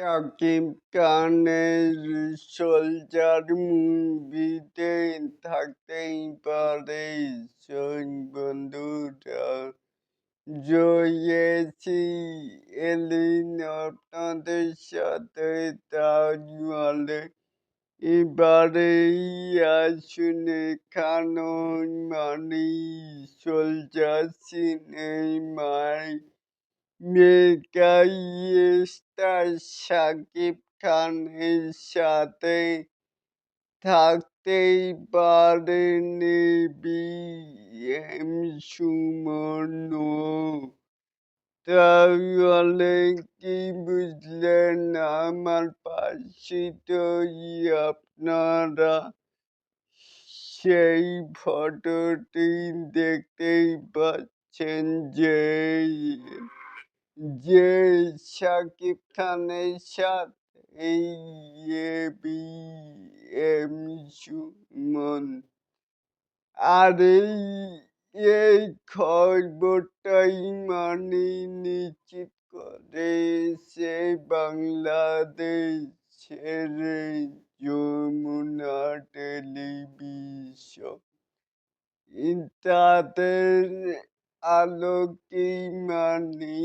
শাকিব খানের সোলজার মুভিতে থাকতেই পারে শোন বন্ধুরা জয়েছি এলিন আপনাদের সাথে তাজমহলে এবারে আসুন কানন মানি সোলজার সিনেমায়। মেগা স্টার শাকিব খানের সাথে থাকতেই পারেন এম সুমন। তাহলে কি বুঝলেন আমার পাশে তো আপনারা? সেই ফটোটি দেখতেই পাচ্ছেন যে যে শাকিব খানের সাথে আর এই এই খবরটাই মানে নিশ্চিত বাংলাদেশের যমুনা টেলিভিশন তাদের আলোকে মানে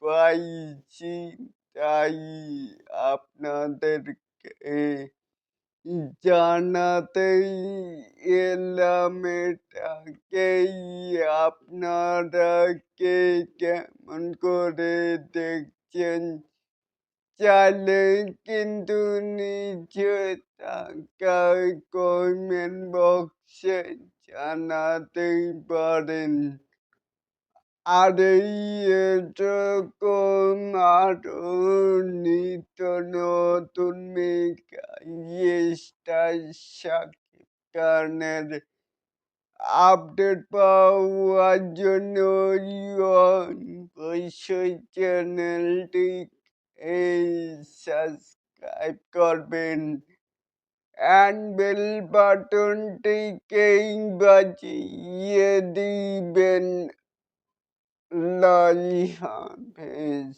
পাইছি, তাই আপনাদেরকে জানাতেই এলাম এটাকেই। আপনারা কে কেমন করে দেখছেন? চাইলে কিন্তু নিচে থাকা কমেন্ট বক্সে জানাতেই পারেন। আর এই এরকম আরও নিত্য নতুন মেগা স্টার খানের আপডেট পাওয়ার জন্য অবশ্যই চ্যানেলটি এই সাবস্ক্রাইব করবেন। অ্যান্ড বেল বাটনটিকেই বাজিয়ে দিবেন। 널 향해